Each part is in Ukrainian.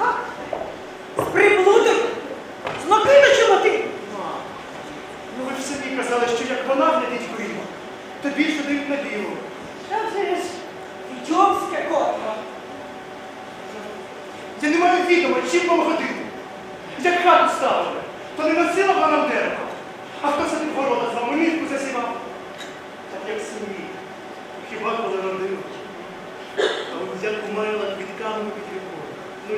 аня з накидачами Ма, ну ви ж самі казали, що як вона глядить вийма, то більше дають на білу. Та вже ж. Я не маю відома, чим вам годину. Як хату ставили, то не носила вона нам дерево.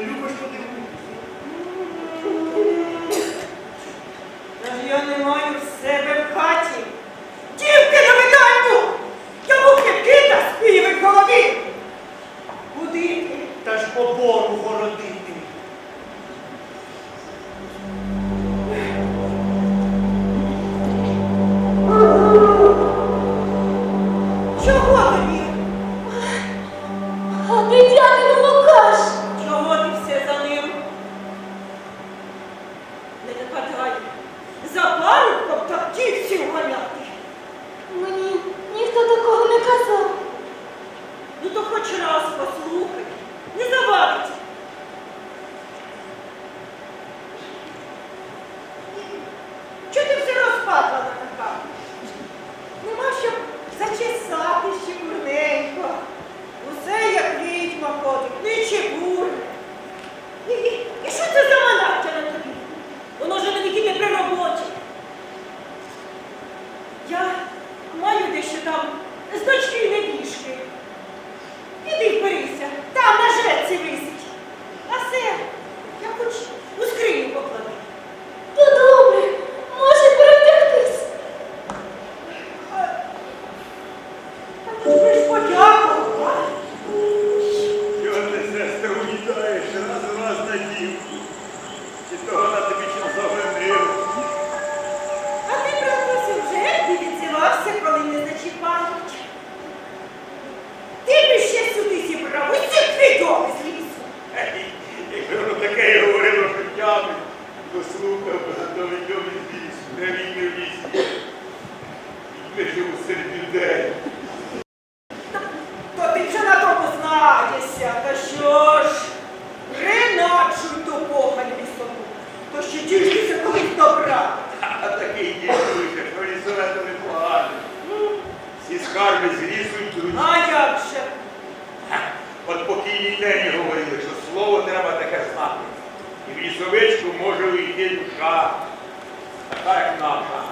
Ну любиш подивитися. Та ж я не маю в себе в хаті. Дівки на виданню! Я муки кита співи в голові. Куди ти? Та ж обору городити. Чого тобі? А ти дядину Лукаш? Чого ти все за ним? Нападай. За парубком та дівців ганяти. Мені ніхто такого не казав. Ну то хоч раз послухай. Не завадить. Чого ти все розпатлана така? Нема щоб зачесати ще курненько. Усе як відьма ходить, не чебурне. І, і, і що це за манаття на тобі? Воно ж навіть не при роботі. Я маю дещо там з дочки не Іди Ей, Якби воно таке й говорило життями, то слухав би до відомих лісу, не війни в лісі. Ми живу серед людей. То ти вже на тому знаєшся, та що ж? Приначуй ту похань лісову, то ще діждися колись добра. Знати. І в лісовичку може увійти душа, така як наша.